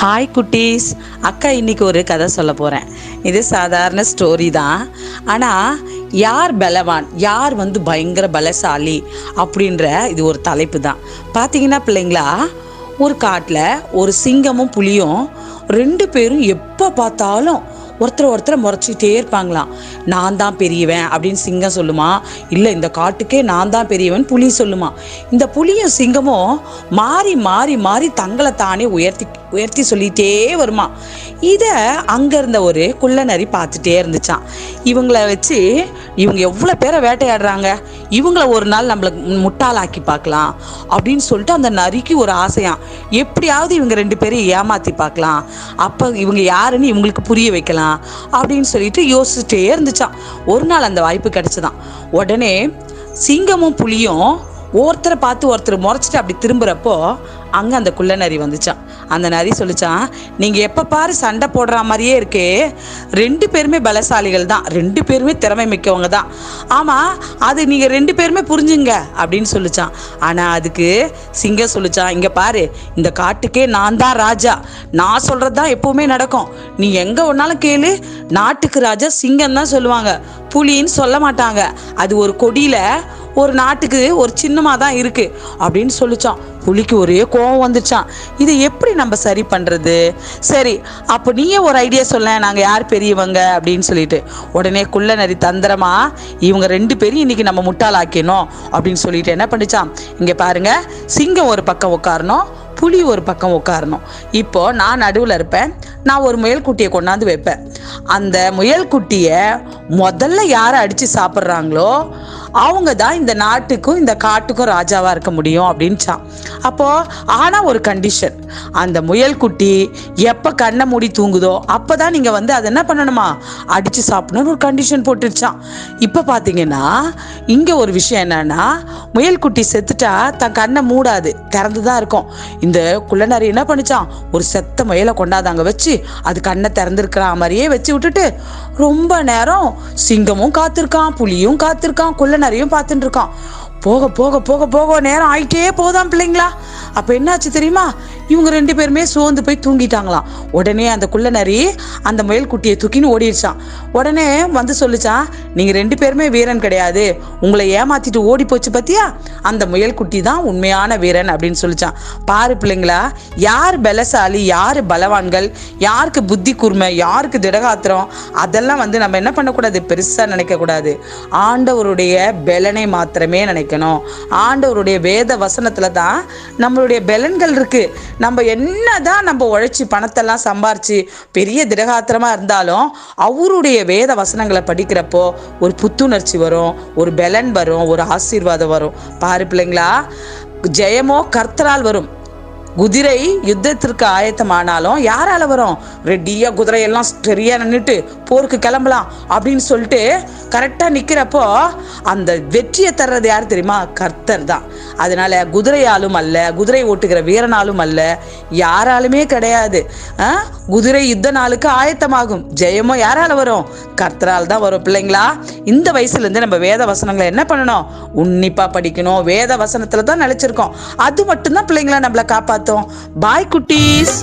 Hi குட்டீஸ். அக்கா இன்றைக்கி ஒரு கதை சொல்ல போகிறேன் இது சாதாரண ஸ்டோரி தான். ஆனால் யார் பலவான்? யார் வந்து பயங்கர பலசாலி? அப்படின்ற இது ஒரு தலைப்பு தான். பார்த்தீங்கன்னா பிள்ளைங்களா ஒரு காட்டில் ஒரு சிங்கமும் புலியும் ரெண்டு பேரும் எப்போ பார்த்தாலும் ஒருத்தர் ஒருத்தரை முறைச்சிக்கிட்டே இருப்பாங்களாம். நான் தான் பெரியவன் அப்படின்னு சிங்கம் சொல்லுமா? இல்லை இந்த காட்டுக்கே நான் தான் பெரியவன் புலி சொல்லுமா? இந்த புலியும் சிங்கமும் மாறி மாறி மாறி தங்களை தானே உயர்த்தி உயர்த்தி சொல்லிகிட்டே வருமா? இதை அங்கே இருந்த ஒரு குள்ளநரி பார்த்துட்டே இருந்துச்சான் இவங்கள வச்சு இவங்க எவ்வளோ பேரை வேட்டையாடுறாங்க? இவங்கள ஒரு நாள் நம்மளை முட்டாளாக்கி பார்க்கலாம் அப்படின்னு சொல்லிட்டு அந்த நரிக்கு ஒரு ஆசையாம். எப்படியாவது இவங்க ரெண்டு பேரையும் ஏமாற்றி பார்க்கலாம். அப்போ இவங்க யாருன்னு இவங்களுக்கு புரிய வைக்கலாம் அப்படின்னு சொல்லிட்டு யோசிச்சுட்டே இருந்துச்சான் ஒரு நாள் அந்த வாய்ப்பு கிடைச்சதான். உடனே சிங்கமும் புலியும் ஒருத்தரை பார்த்து ஒருத்தர் முறைச்சிட்டு அப்படி திரும்புகிறப்போ அங்கே அந்த குள்ள நரி வந்துச்சான். அந்த நரி சொல்லிச்சான் நீங்கள் எப்போ பாரு சண்டை போடுற மாதிரியே இருக்கே. ரெண்டு பேருமே பலசாலிகள் தான். ரெண்டு பேருமே திறமை மிக்கவங்க தான். ஆமாம் அது நீங்கள் ரெண்டு பேருமே புரிஞ்சுங்க. அப்படின்னு சொல்லிச்சான். ஆனால் அதுக்கு சிங்கம் சொல்லிச்சான் இங்கே பாரு இந்த காட்டுக்கே நான் தான் ராஜா. நான் சொல்கிறது தான் எப்போவுமே நடக்கும். நீ எங்கே ஒன்றாலும் கேளு. நாட்டுக்கு ராஜா சிங்கம் தான் சொல்லுவாங்க. புலின்னு சொல்ல மாட்டாங்க. அது ஒரு கொடியில் ஒரு நாட்டுக்கு ஒரு சின்னமாக தான் இருக்குது அப்படின்னு சொல்லிச்சான். புலிக்கு ஒரே கோவம் வந்துச்சான். இதை எப்படி நம்ம சரி பண்ணுறது சரி அப்போ நீயே ஒரு ஐடியா சொல்ல நாங்கள் யார் பெரியவங்க அப்படின்னு சொல்லிட்டு. உடனே குள்ள நரி தந்திரமா இவங்க ரெண்டு பேரும் இன்னைக்கு நம்ம முட்டாளாக்கணும் அப்படின்னு சொல்லிட்டு என்ன பண்ணிச்சான்? இங்கே பாருங்க சிங்கம் ஒரு பக்கம் உட்காரணும் புலி ஒரு பக்கம் உட்காரணும். இப்போ நான் நடுவில் இருப்பேன். நான் ஒரு முயல் குட்டியை கொண்டாந்து வைப்பேன். அந்த முயல் குட்டியை முதல்ல யாரை அடித்து சாப்பிட்றாங்களோ அவங்க தான் இந்த நாட்டுக்கும் இந்த காட்டுக்கும் ராஜாவாக இருக்க முடியும் அப்படின்ச்சான் அப்போ ஆனால் ஒரு கண்டிஷன் அந்த முயல் குட்டி எப்போ கண்ணை மூடி தூங்குதோ அப்போ தான் நீங்கள் வந்து அதை என்ன பண்ணணுமா? அடித்து சாப்பிடணும்னு ஒரு கண்டிஷன் போட்டுருச்சான் இப்போ பாத்தீங்கன்னா இங்கே ஒரு விஷயம் என்னன்னா முயல் குட்டி செத்துட்டா தன் கண்ணை மூடாது திறந்து தான் இருக்கும். இந்த குள்ளநரி என்ன பண்ணிச்சான் ஒரு செத்த முயலை கொண்டாந்து அங்கே வச்சு அது கண்ணை திறந்துருக்கிற மாதிரியே வச்சு விட்டுட்டு ரொம்ப நேரம் சிங்கமும் காத்திருக்கான் புலியும் காத்திருக்கான் குள்ளநரியும் பார்த்துட்டு இருக்கான். போக போக போக போக நேரம் ஆயிட்டே போதான் பிள்ளைங்களா. அப்போ என்னாச்சு தெரியுமா? இவங்க ரெண்டு பேருமே சோர்ந்து போய் தூங்கிட்டாங்களாம். உடனே அந்த குள்ள நரி அந்த முயல் குட்டியை தூக்கின்னு ஓடிடுச்சான் உடனே வந்து சொல்லிச்சான் நீங்கள் ரெண்டு பேருமே வீரன் கிடையாது. உங்களை ஏமாத்திட்டு ஓடி போச்சு பத்தியா? அந்த முயல் குட்டி தான் உண்மையான வீரன் அப்படின்னு சொல்லிச்சான் பாரு பிள்ளைங்களா யார் பலசாலி யார் பலவான்கள் யாருக்கு புத்தி கூர்மை யாருக்கு திடகாத்திரம் அதெல்லாம் வந்து நம்ம என்ன பண்ணக்கூடாது? பெருசாக நினைக்கக்கூடாது. ஆண்டவருடைய பலனை மாத்திரமே நினைக்கணும் ஆண்டவருடைய வேத வசனத்தில் தான் நம்மளுடைய பலன்கள் இருக்குது நம்ம என்ன தான் நம்ம உழைச்சி பணத்தெல்லாம் சம்பாரித்து பெரிய திடகாத்திரமாக இருந்தாலும் அவருடைய வேத வசனங்களை படிக்கிறப்போ ஒரு புத்துணர்ச்சி வரும் ஒரு பலன் வரும் ஒரு ஆசீர்வாதம் வரும். பாரு பிள்ளைங்களா ஜெயமோ கர்த்தரால் வரும். குதிரை யுத்தத்திற்கு ஆயத்தமானாலும் யாரால வரும்? ரெடியா குதிரையெல்லாம் சரியா நின்றுட்டு போருக்கு கிளம்பலாம் அப்படின்னு சொல்லிட்டு கரெக்டாக நிற்கிறப்போ அந்த வெற்றியை தர்றது யார் தெரியுமா? கர்த்தர் தான். அதனால குதிரையாலும் அல்ல குதிரை ஓட்டுகிற வீரனாலும் அல்ல யாராலுமே கிடையாது. ஆ? குதிரை யுத்த நாளுக்கு ஆயத்தமாகும். ஜெயமோ யாரால வரும்? கர்த்தரால் தான் வரும். பிள்ளைங்களா இந்த வயசுலேருந்து நம்ம வேத வசனங்களை என்ன பண்ணணும்? உன்னிப்பாக படிக்கணும். வேத வசனத்தில் தான் நினச்சிருக்கோம் அது மட்டும்தான் பிள்ளைங்களா நம்மளை பார்த்தோம் பாய் குட்டீஸ்.